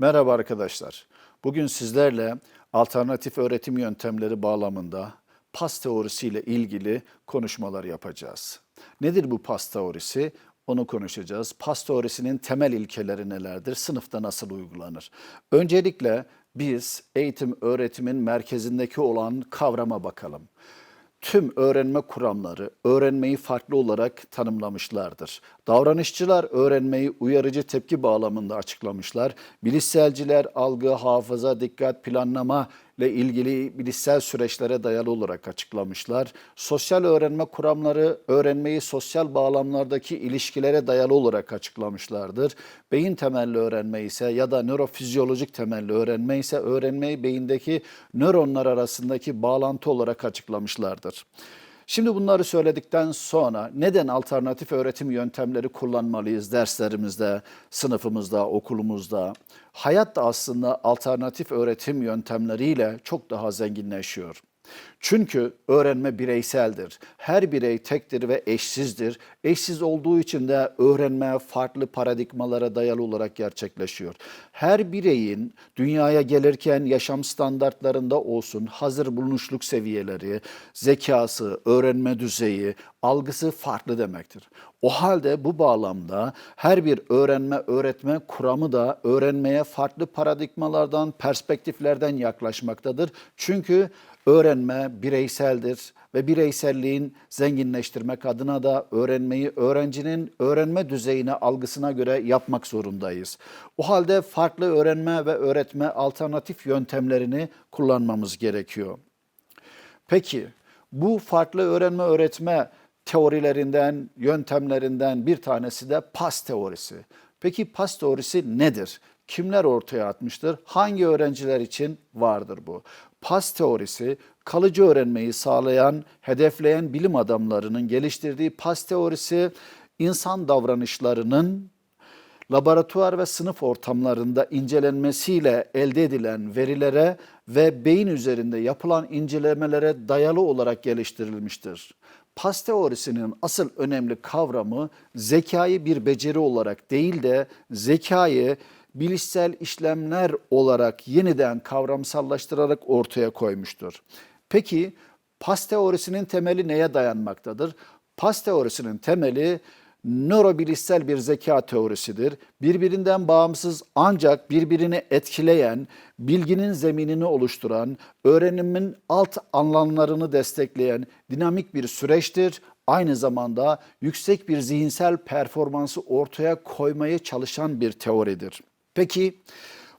Merhaba arkadaşlar. Bugün sizlerle alternatif öğretim yöntemleri bağlamında PAS teorisiyle ilgili konuşmalar yapacağız. Nedir bu PAS teorisi? Onu konuşacağız. PAS teorisinin temel ilkeleri nelerdir? Sınıfta nasıl uygulanır? Öncelikle biz eğitim öğretimin merkezindeki olan kavrama bakalım tüm öğrenme kuramları öğrenmeyi farklı olarak tanımlamışlardır. Davranışçılar öğrenmeyi uyarıcı tepki bağlamında açıklamışlar. Bilişselciler algı, hafıza, dikkat, planlama ile ilgili bilişsel süreçlere dayalı olarak açıklamışlar. Sosyal öğrenme kuramları öğrenmeyi sosyal bağlamlardaki ilişkilere dayalı olarak açıklamışlardır. Beyin temelli öğrenme ise ya da nörofizyolojik temelli öğrenme ise öğrenmeyi beyindeki nöronlar arasındaki bağlantı olarak açıklamışlardır. Şimdi bunları söyledikten sonra neden alternatif öğretim yöntemleri kullanmalıyız derslerimizde, sınıfımızda, okulumuzda? Hayat da aslında alternatif öğretim yöntemleriyle çok daha zenginleşiyor. Çünkü öğrenme bireyseldir. Her birey tektir ve eşsizdir. Eşsiz olduğu için de öğrenme farklı paradigmalara dayalı olarak gerçekleşiyor. Her bireyin dünyaya gelirken yaşam standartlarında olsun hazır bulunuşluk seviyeleri, zekası, öğrenme düzeyi, algısı farklı demektir. O halde bu bağlamda her bir öğrenme öğretme kuramı da öğrenmeye farklı paradigmalardan, perspektiflerden yaklaşmaktadır. Çünkü öğrenme bireyseldir ve bireyselliğin zenginleştirmek adına da öğrenmeyi öğrencinin öğrenme düzeyine, algısına göre yapmak zorundayız. O halde farklı öğrenme ve öğretme alternatif yöntemlerini kullanmamız gerekiyor. Peki bu farklı öğrenme öğretme teorilerinden, yöntemlerinden bir tanesi de PAS teorisi. Peki PAS teorisi nedir? Kimler ortaya atmıştır? Hangi öğrenciler için vardır bu? PAS teorisi kalıcı öğrenmeyi sağlayan, hedefleyen bilim adamlarının geliştirdiği PAS teorisi insan davranışlarının laboratuvar ve sınıf ortamlarında incelenmesiyle elde edilen verilere ve beyin üzerinde yapılan incelemelere dayalı olarak geliştirilmiştir. PAS teorisinin asıl önemli kavramı zekayı bir beceri olarak değil de zekayı bilişsel işlemler olarak yeniden kavramsallaştırarak ortaya koymuştur. Peki PAS teorisinin temeli neye dayanmaktadır? PAS teorisinin temeli nörobilişsel bir zeka teorisidir. Birbirinden bağımsız ancak birbirini etkileyen, bilginin zeminini oluşturan, öğrenimin alt anlamlarını destekleyen dinamik bir süreçtir. Aynı zamanda yüksek bir zihinsel performansı ortaya koymaya çalışan bir teoridir. Peki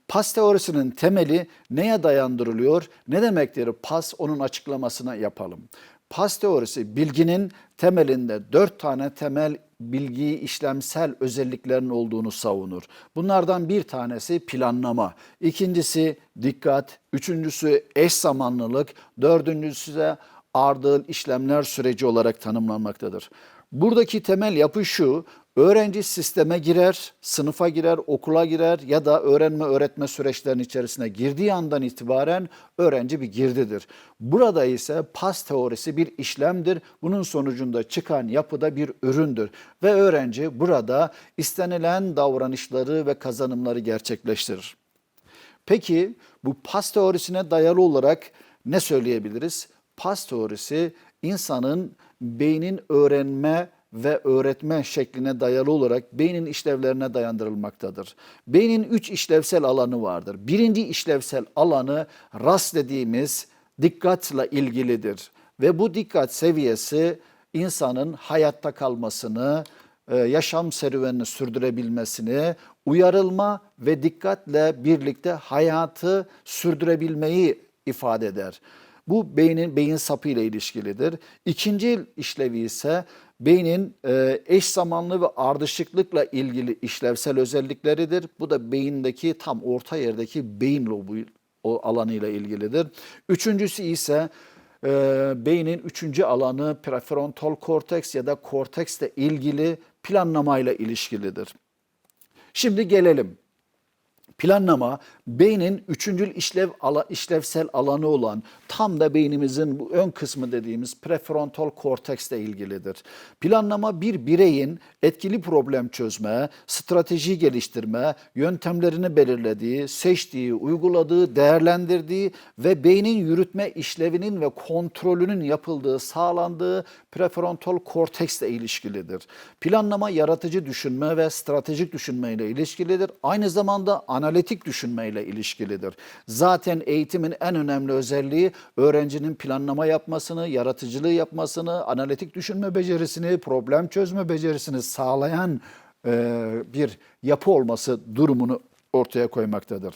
PAS teorisinin temeli neye dayandırılıyor? Ne demektir PAS? Onun açıklamasını yapalım. PAS teorisi bilginin temelinde dört tane temel bilgi işlemsel özelliklerin olduğunu savunur. Bunlardan bir tanesi planlama, ikincisi dikkat, üçüncüsü eş zamanlılık, dördüncüsü de ardıl işlemler süreci olarak tanımlanmaktadır. Buradaki temel yapı şu, öğrenci sisteme girer, sınıfa girer, okula girer ya da öğrenme öğretme süreçlerinin içerisine girdiği andan itibaren öğrenci bir girdidir. Burada ise pas teorisi bir işlemdir. Bunun sonucunda çıkan yapı da bir üründür ve öğrenci burada istenilen davranışları ve kazanımları gerçekleştirir. Peki bu pas teorisine dayalı olarak ne söyleyebiliriz? Pas teorisi insanın beynin öğrenme ve öğretme şekline dayalı olarak beynin işlevlerine dayandırılmaktadır. Beynin üç işlevsel alanı vardır. Birinci işlevsel alanı ras dediğimiz dikkatle ilgilidir. Ve bu dikkat seviyesi insanın hayatta kalmasını, e, yaşam serüvenini sürdürebilmesini, uyarılma ve dikkatle birlikte hayatı sürdürebilmeyi ifade eder. Bu beynin beyin sapı ile ilişkilidir. İkinci işlevi ise beynin e, eş zamanlı ve ardışıklıkla ilgili işlevsel özellikleridir. Bu da beyindeki tam orta yerdeki beyin lobu o alanıyla ilgilidir. Üçüncüsü ise e, beynin üçüncü alanı prefrontal korteks ya da korteksle ilgili planlamayla ilişkilidir. Şimdi gelelim Planlama beynin üçüncül işlev ala, işlevsel alanı olan tam da beynimizin bu ön kısmı dediğimiz prefrontal korteksle ilgilidir. Planlama bir bireyin etkili problem çözme, strateji geliştirme, yöntemlerini belirlediği, seçtiği, uyguladığı, değerlendirdiği ve beynin yürütme işlevinin ve kontrolünün yapıldığı, sağlandığı prefrontal korteksle ilişkilidir. Planlama yaratıcı düşünme ve stratejik düşünme ile ilişkilidir. Aynı zamanda analitik düşünme ile ilişkilidir. Zaten eğitimin en önemli özelliği öğrencinin planlama yapmasını, yaratıcılığı yapmasını, analitik düşünme becerisini, problem çözme becerisini sağlayan e, bir yapı olması durumunu ortaya koymaktadır.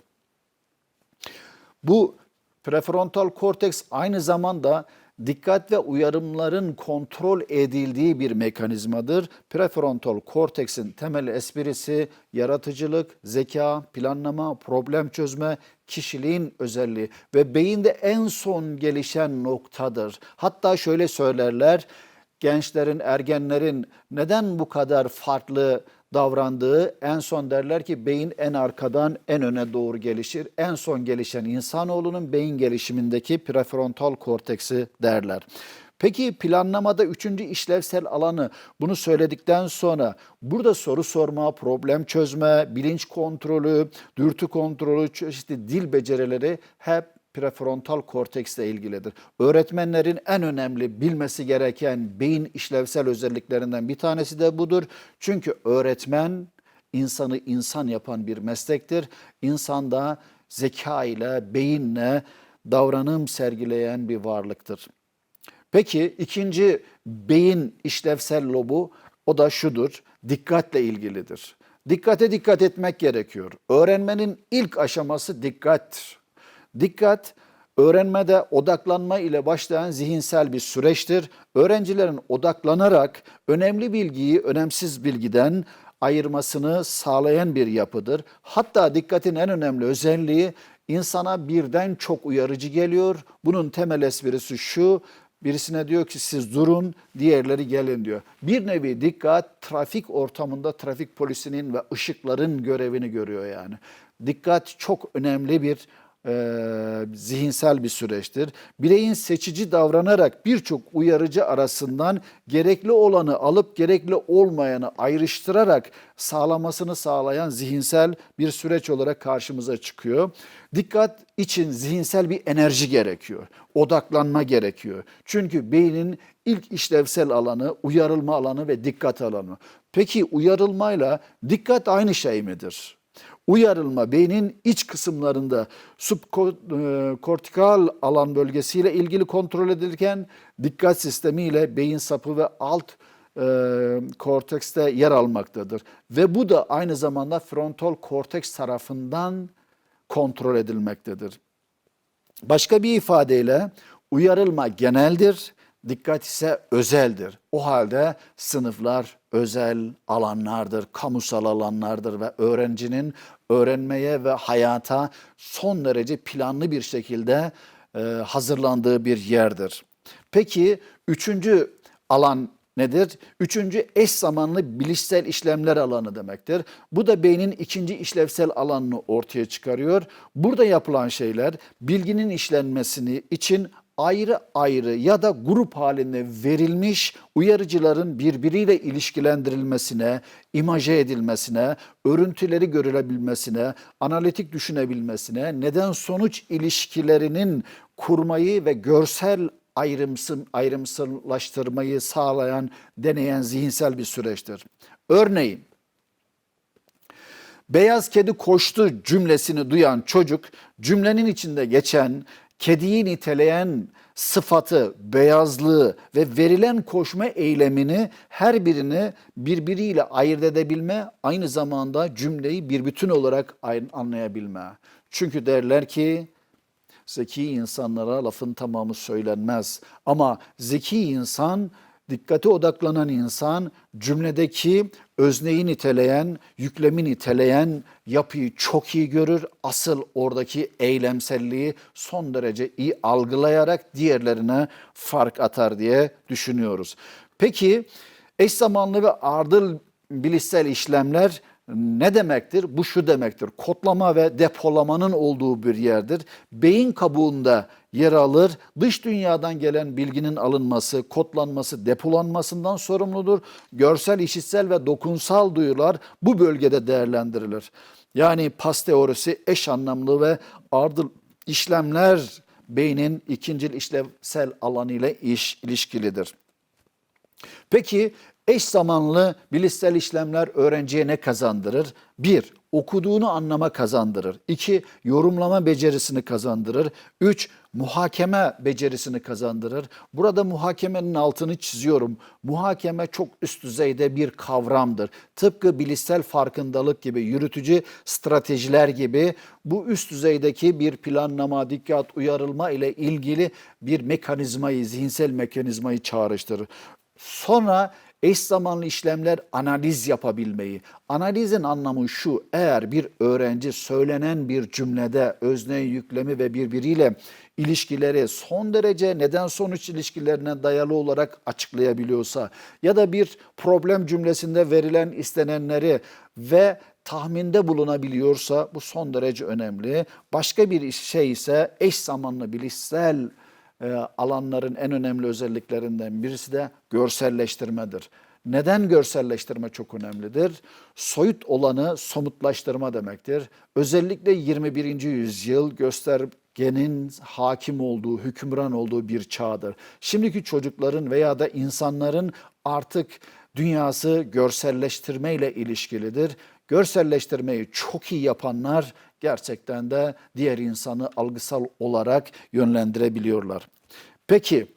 Bu prefrontal korteks aynı zamanda dikkat ve uyarımların kontrol edildiği bir mekanizmadır. Prefrontal korteksin temel esprisi yaratıcılık, zeka, planlama, problem çözme, kişiliğin özelliği ve beyinde en son gelişen noktadır. Hatta şöyle söylerler, gençlerin, ergenlerin neden bu kadar farklı davrandığı en son derler ki beyin en arkadan en öne doğru gelişir. En son gelişen insanoğlunun beyin gelişimindeki prefrontal korteksi derler. Peki planlamada üçüncü işlevsel alanı bunu söyledikten sonra burada soru sorma, problem çözme, bilinç kontrolü, dürtü kontrolü, çeşitli dil becerileri hep prefrontal korteksle ilgilidir. Öğretmenlerin en önemli bilmesi gereken beyin işlevsel özelliklerinden bir tanesi de budur. Çünkü öğretmen insanı insan yapan bir meslektir. İnsanda zeka ile, beyinle davranım sergileyen bir varlıktır. Peki ikinci beyin işlevsel lobu o da şudur. Dikkatle ilgilidir. Dikkate dikkat etmek gerekiyor. Öğrenmenin ilk aşaması dikkattir. Dikkat öğrenmede odaklanma ile başlayan zihinsel bir süreçtir. Öğrencilerin odaklanarak önemli bilgiyi önemsiz bilgiden ayırmasını sağlayan bir yapıdır. Hatta dikkatin en önemli özelliği insana birden çok uyarıcı geliyor. Bunun temel esprisi şu, Birisine diyor ki siz durun, diğerleri gelin diyor. Bir nevi dikkat trafik ortamında trafik polisinin ve ışıkların görevini görüyor yani. Dikkat çok önemli bir e, zihinsel bir süreçtir. Bireyin seçici davranarak birçok uyarıcı arasından gerekli olanı alıp gerekli olmayanı ayrıştırarak sağlamasını sağlayan zihinsel bir süreç olarak karşımıza çıkıyor. Dikkat için zihinsel bir enerji gerekiyor. Odaklanma gerekiyor. Çünkü beynin ilk işlevsel alanı uyarılma alanı ve dikkat alanı. Peki uyarılmayla dikkat aynı şey midir? Uyarılma beynin iç kısımlarında subkortikal alan bölgesiyle ilgili kontrol edilirken dikkat sistemiyle beyin sapı ve alt e, kortekste yer almaktadır. Ve bu da aynı zamanda frontal korteks tarafından kontrol edilmektedir. Başka bir ifadeyle uyarılma geneldir, dikkat ise özeldir. O halde sınıflar özel alanlardır, kamusal alanlardır ve öğrencinin öğrenmeye ve hayata son derece planlı bir şekilde e, hazırlandığı bir yerdir. Peki üçüncü alan nedir? Üçüncü eş zamanlı bilişsel işlemler alanı demektir. Bu da beynin ikinci işlevsel alanını ortaya çıkarıyor. Burada yapılan şeyler bilginin işlenmesini için ayrı ayrı ya da grup halinde verilmiş uyarıcıların birbiriyle ilişkilendirilmesine, imaje edilmesine, örüntüleri görülebilmesine, analitik düşünebilmesine, neden sonuç ilişkilerinin kurmayı ve görsel ayrımsın, ayrımsızlaştırmayı sağlayan, deneyen zihinsel bir süreçtir. Örneğin, beyaz kedi koştu cümlesini duyan çocuk cümlenin içinde geçen kediyi niteleyen sıfatı, beyazlığı ve verilen koşma eylemini her birini birbiriyle ayırt edebilme, aynı zamanda cümleyi bir bütün olarak anlayabilme. Çünkü derler ki zeki insanlara lafın tamamı söylenmez. Ama zeki insan dikkate odaklanan insan cümledeki özneyi niteleyen, yüklemi niteleyen yapıyı çok iyi görür. Asıl oradaki eylemselliği son derece iyi algılayarak diğerlerine fark atar diye düşünüyoruz. Peki eş zamanlı ve ardıl bilişsel işlemler ne demektir? Bu şu demektir. Kodlama ve depolamanın olduğu bir yerdir. Beyin kabuğunda yer alır. Dış dünyadan gelen bilginin alınması, kodlanması, depolanmasından sorumludur. Görsel, işitsel ve dokunsal duyular bu bölgede değerlendirilir. Yani pas teorisi eş anlamlı ve ardıl işlemler beynin ikincil işlevsel alanı ile iş, ilişkilidir. Peki eş zamanlı bilişsel işlemler öğrenciye ne kazandırır? Bir, okuduğunu anlama kazandırır. İki, yorumlama becerisini kazandırır. Üç, muhakeme becerisini kazandırır. Burada muhakemenin altını çiziyorum. Muhakeme çok üst düzeyde bir kavramdır. Tıpkı bilişsel farkındalık gibi, yürütücü stratejiler gibi bu üst düzeydeki bir planlama, dikkat, uyarılma ile ilgili bir mekanizmayı, zihinsel mekanizmayı çağrıştırır. Sonra eş zamanlı işlemler analiz yapabilmeyi. Analizin anlamı şu, eğer bir öğrenci söylenen bir cümlede özne, yüklemi ve birbiriyle ilişkileri son derece neden sonuç ilişkilerine dayalı olarak açıklayabiliyorsa ya da bir problem cümlesinde verilen istenenleri ve tahminde bulunabiliyorsa bu son derece önemli. Başka bir şey ise eş zamanlı bilişsel e, alanların en önemli özelliklerinden birisi de görselleştirmedir. Neden görselleştirme çok önemlidir? Soyut olanı somutlaştırma demektir. Özellikle 21. yüzyıl göstergenin hakim olduğu, hükümran olduğu bir çağdır. Şimdiki çocukların veya da insanların artık dünyası görselleştirmeyle ilişkilidir. Görselleştirmeyi çok iyi yapanlar gerçekten de diğer insanı algısal olarak yönlendirebiliyorlar. Peki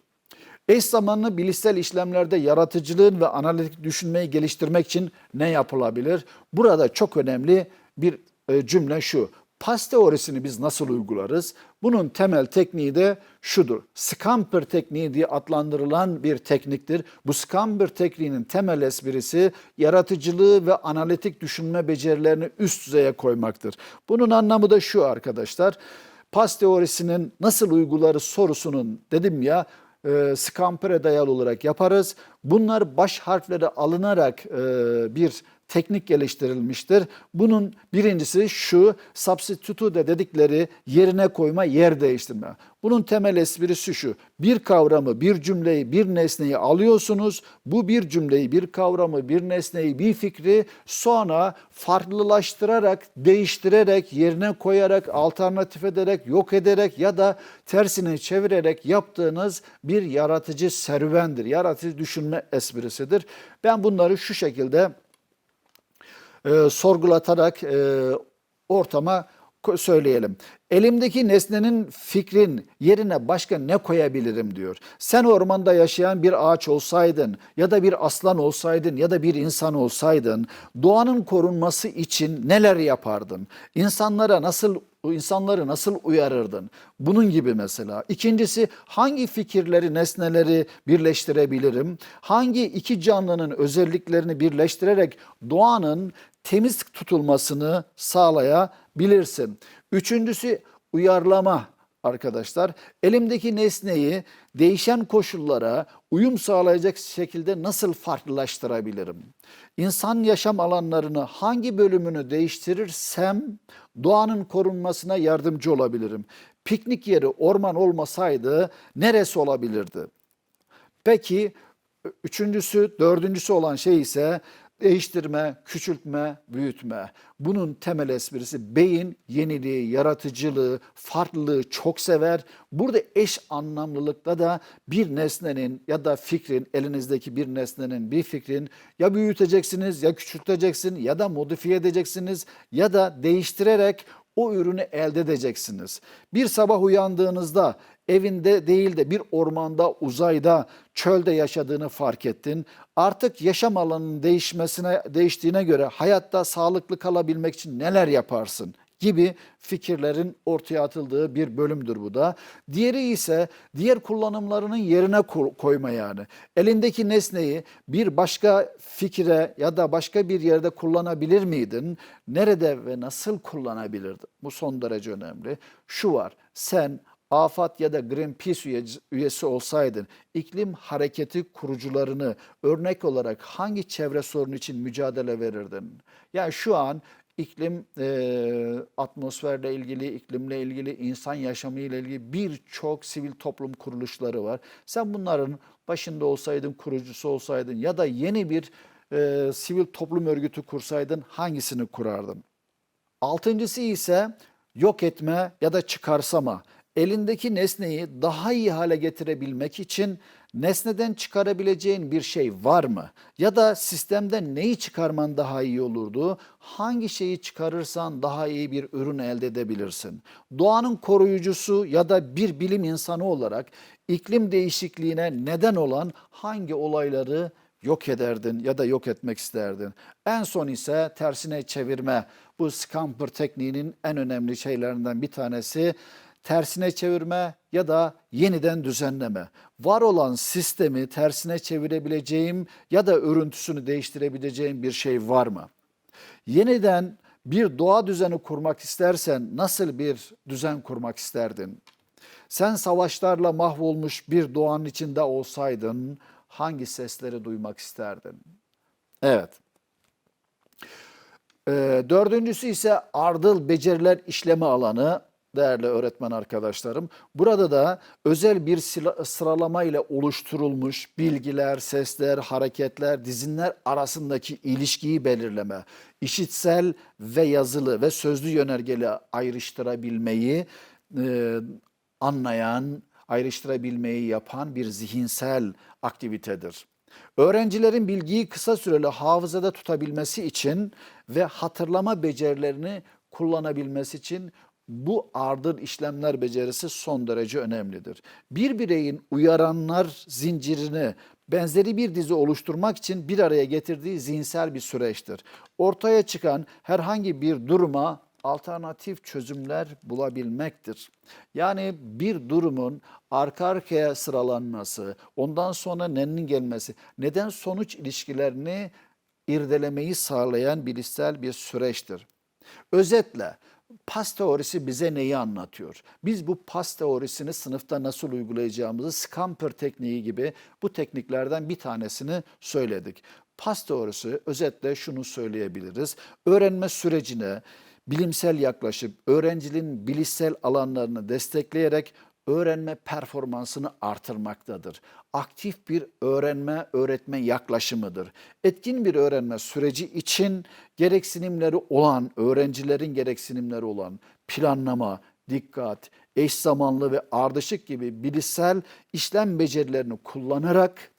eş zamanlı bilişsel işlemlerde yaratıcılığın ve analitik düşünmeyi geliştirmek için ne yapılabilir? Burada çok önemli bir e, cümle şu. Pas teorisini biz nasıl uygularız? Bunun temel tekniği de şudur. Scamper tekniği diye adlandırılan bir tekniktir. Bu Scamper tekniğinin temel esprisi yaratıcılığı ve analitik düşünme becerilerini üst düzeye koymaktır. Bunun anlamı da şu arkadaşlar. Pas teorisinin nasıl uyguları sorusunun dedim ya e, Scamper'e dayalı olarak yaparız. Bunlar baş harfleri alınarak e, bir teknik geliştirilmiştir. Bunun birincisi şu substitute dedikleri yerine koyma, yer değiştirme. Bunun temel esprisi şu. Bir kavramı, bir cümleyi, bir nesneyi alıyorsunuz. Bu bir cümleyi, bir kavramı, bir nesneyi, bir fikri sonra farklılaştırarak, değiştirerek, yerine koyarak, alternatif ederek, yok ederek ya da tersini çevirerek yaptığınız bir yaratıcı serüvendir. Yaratıcı düşünme esprisidir. Ben bunları şu şekilde e, sorgulatarak e, ortama söyleyelim. Elimdeki nesnenin fikrin yerine başka ne koyabilirim diyor. Sen ormanda yaşayan bir ağaç olsaydın ya da bir aslan olsaydın ya da bir insan olsaydın doğanın korunması için neler yapardın? İnsanlara nasıl insanları nasıl uyarırdın? Bunun gibi mesela. İkincisi hangi fikirleri, nesneleri birleştirebilirim? Hangi iki canlının özelliklerini birleştirerek doğanın temiz tutulmasını sağlayabilirsin. Üçüncüsü uyarlama arkadaşlar. Elimdeki nesneyi değişen koşullara uyum sağlayacak şekilde nasıl farklılaştırabilirim? İnsan yaşam alanlarını hangi bölümünü değiştirirsem doğanın korunmasına yardımcı olabilirim. Piknik yeri orman olmasaydı neresi olabilirdi? Peki üçüncüsü, dördüncüsü olan şey ise Değiştirme, küçültme, büyütme. Bunun temel esprisi beyin yeniliği, yaratıcılığı, farklılığı çok sever. Burada eş anlamlılıkta da bir nesnenin ya da fikrin, elinizdeki bir nesnenin, bir fikrin ya büyüteceksiniz ya küçülteceksin ya da modifiye edeceksiniz ya da değiştirerek o ürünü elde edeceksiniz. Bir sabah uyandığınızda evinde değil de bir ormanda, uzayda, çölde yaşadığını fark ettin. Artık yaşam alanının değişmesine değiştiğine göre hayatta sağlıklı kalabilmek için neler yaparsın? Gibi fikirlerin ortaya atıldığı bir bölümdür bu da. Diğeri ise diğer kullanımlarının yerine koyma yani. Elindeki nesneyi bir başka fikire ya da başka bir yerde kullanabilir miydin? Nerede ve nasıl kullanabilirdin? Bu son derece önemli. Şu var, sen AFAD ya da Greenpeace üye- üyesi olsaydın, iklim hareketi kurucularını örnek olarak hangi çevre sorunu için mücadele verirdin? Yani şu an iklim e, atmosferle ilgili, iklimle ilgili, insan yaşamı ile ilgili birçok sivil toplum kuruluşları var. Sen bunların başında olsaydın, kurucusu olsaydın ya da yeni bir e, sivil toplum örgütü kursaydın hangisini kurardın? Altıncısı ise yok etme ya da çıkarsama. Elindeki nesneyi daha iyi hale getirebilmek için nesneden çıkarabileceğin bir şey var mı? Ya da sistemden neyi çıkarman daha iyi olurdu? Hangi şeyi çıkarırsan daha iyi bir ürün elde edebilirsin? Doğanın koruyucusu ya da bir bilim insanı olarak iklim değişikliğine neden olan hangi olayları yok ederdin ya da yok etmek isterdin. En son ise tersine çevirme. Bu scamper tekniğinin en önemli şeylerinden bir tanesi tersine çevirme ya da yeniden düzenleme. Var olan sistemi tersine çevirebileceğim ya da örüntüsünü değiştirebileceğim bir şey var mı? Yeniden bir doğa düzeni kurmak istersen nasıl bir düzen kurmak isterdin? Sen savaşlarla mahvolmuş bir doğanın içinde olsaydın hangi sesleri duymak isterdin? Evet. Ee, dördüncüsü ise ardıl beceriler işleme alanı değerli öğretmen arkadaşlarım. Burada da özel bir sıralama ile oluşturulmuş bilgiler, sesler, hareketler, dizinler arasındaki ilişkiyi belirleme, işitsel ve yazılı ve sözlü yönergeli ayrıştırabilmeyi e, anlayan, ayrıştırabilmeyi yapan bir zihinsel aktivitedir. Öğrencilerin bilgiyi kısa süreli hafızada tutabilmesi için ve hatırlama becerilerini kullanabilmesi için bu ardıl işlemler becerisi son derece önemlidir. Bir bireyin uyaranlar zincirini benzeri bir dizi oluşturmak için bir araya getirdiği zihinsel bir süreçtir. Ortaya çıkan herhangi bir duruma alternatif çözümler bulabilmektir. Yani bir durumun arka arkaya sıralanması, ondan sonra nenin gelmesi, neden sonuç ilişkilerini irdelemeyi sağlayan bilişsel bir süreçtir. Özetle pas teorisi bize neyi anlatıyor? Biz bu pas teorisini sınıfta nasıl uygulayacağımızı Scamper tekniği gibi bu tekniklerden bir tanesini söyledik. Pas teorisi özetle şunu söyleyebiliriz. Öğrenme sürecine bilimsel yaklaşıp öğrencinin bilişsel alanlarını destekleyerek öğrenme performansını artırmaktadır. Aktif bir öğrenme, öğretme yaklaşımıdır. Etkin bir öğrenme süreci için gereksinimleri olan, öğrencilerin gereksinimleri olan planlama, dikkat, eş zamanlı ve ardışık gibi bilişsel işlem becerilerini kullanarak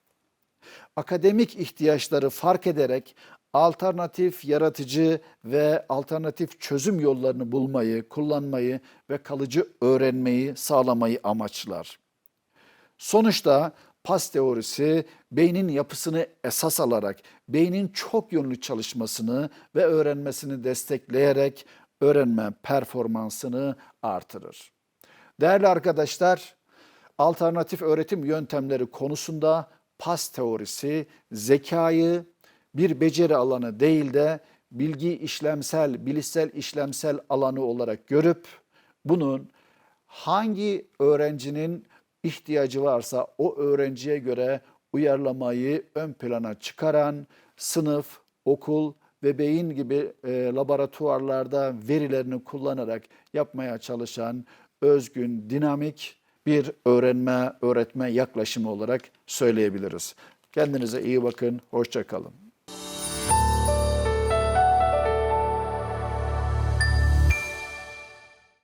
akademik ihtiyaçları fark ederek alternatif, yaratıcı ve alternatif çözüm yollarını bulmayı, kullanmayı ve kalıcı öğrenmeyi sağlamayı amaçlar. Sonuçta pas teorisi beynin yapısını esas alarak beynin çok yönlü çalışmasını ve öğrenmesini destekleyerek öğrenme performansını artırır. Değerli arkadaşlar, alternatif öğretim yöntemleri konusunda pas teorisi zekayı bir beceri alanı değil de bilgi işlemsel, bilişsel işlemsel alanı olarak görüp bunun hangi öğrencinin ihtiyacı varsa o öğrenciye göre uyarlamayı ön plana çıkaran sınıf, okul ve beyin gibi e, laboratuvarlarda verilerini kullanarak yapmaya çalışan özgün, dinamik bir öğrenme, öğretme yaklaşımı olarak söyleyebiliriz. Kendinize iyi bakın, hoşça kalın.